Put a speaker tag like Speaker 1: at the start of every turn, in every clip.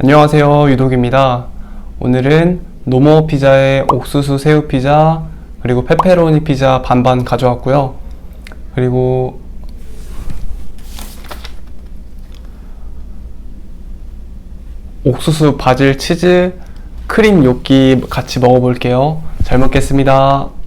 Speaker 1: 안녕하세요 유독입니다. 오늘은 노모 피자의 옥수수 새우 피자 그리고 페페로니 피자 반반 가져왔고요. 그리고 옥수수 바질 치즈 크림 요끼 같이 먹어볼게요. 잘 먹겠습니다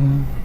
Speaker 1: Mm.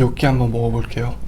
Speaker 1: 요끼 한번 먹어볼게요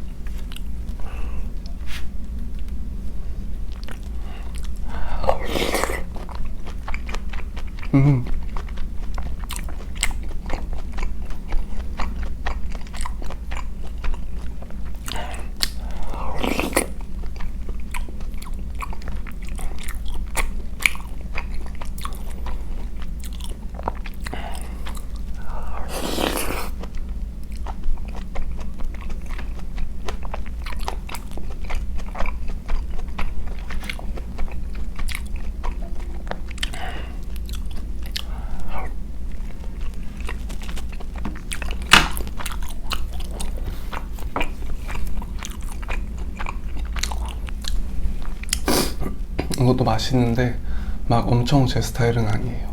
Speaker 1: 것도 맛있는데 막 엄청 제 스타일은 아니에요.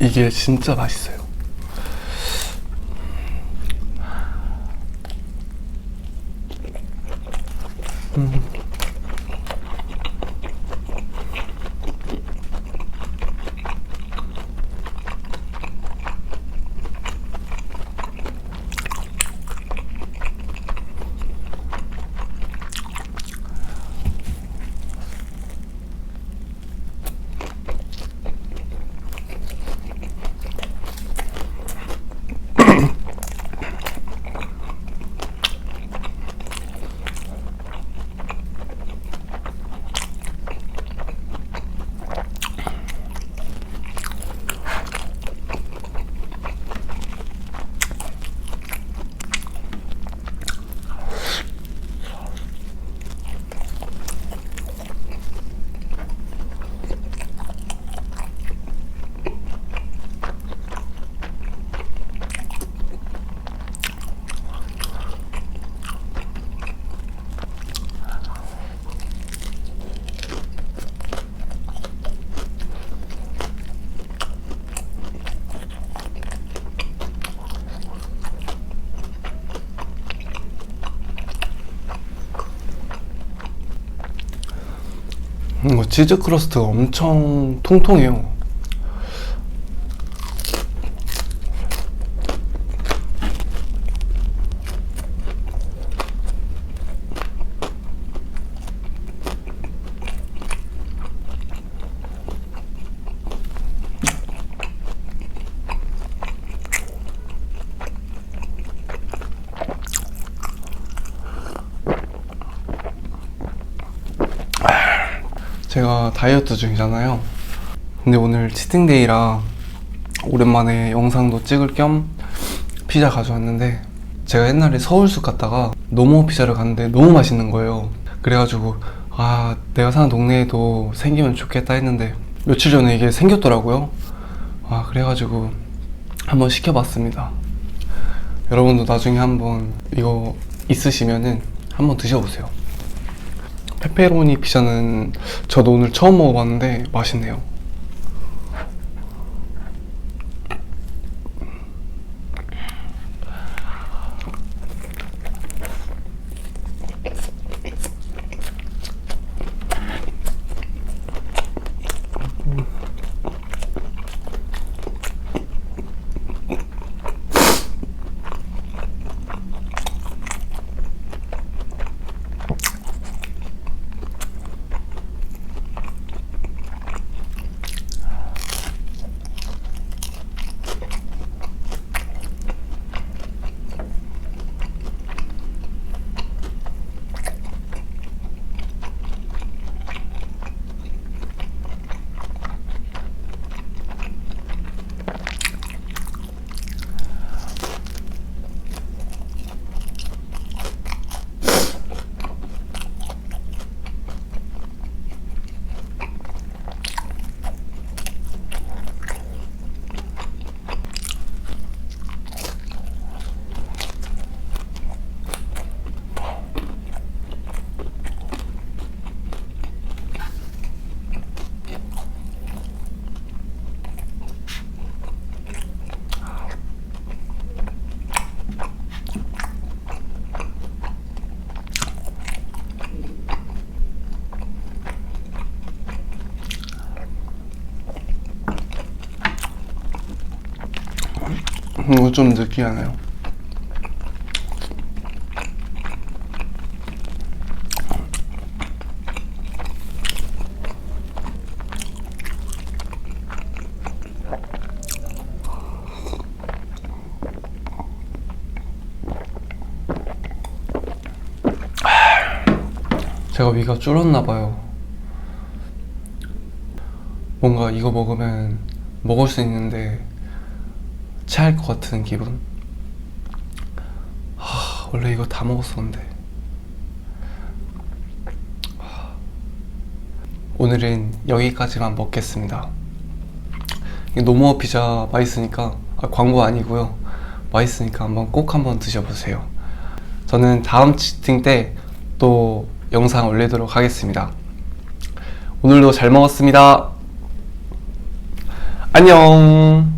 Speaker 1: 이게 진짜 맛있어요. 음, 뭐 치즈 크러스트 엄청 통통해요. 제가 다이어트 중이잖아요. 근데 오늘 치팅데이라 오랜만에 영상도 찍을 겸 피자 가져왔는데 제가 옛날에 서울숲 갔다가 노모 피자를 갔는데 너무 맛있는 거예요. 그래가지고 아 내가 사는 동네에도 생기면 좋겠다 했는데 며칠 전에 이게 생겼더라고요. 아 그래가지고 한번 시켜봤습니다. 여러분도 나중에 한번 이거 있으시면은 한번 드셔보세요. 페페로니 피자는 저도 오늘 처음 먹어봤는데 맛있네요. 이거 좀 느끼하네요. 제가 위가 줄었나 봐요. 뭔가 이거 먹으면 먹을 수 있는데 체할 것 같은 기분. 하, 원래 이거 다 먹었었는데. 하, 오늘은 여기까지만 먹겠습니다. 이 노모어 피자 맛있으니까 아, 광고 아니고요. 맛있으니까 한번 꼭 한번 드셔보세요. 저는 다음 치팅 때 또 영상 올리도록 하겠습니다. 오늘도 잘 먹었습니다. 안녕.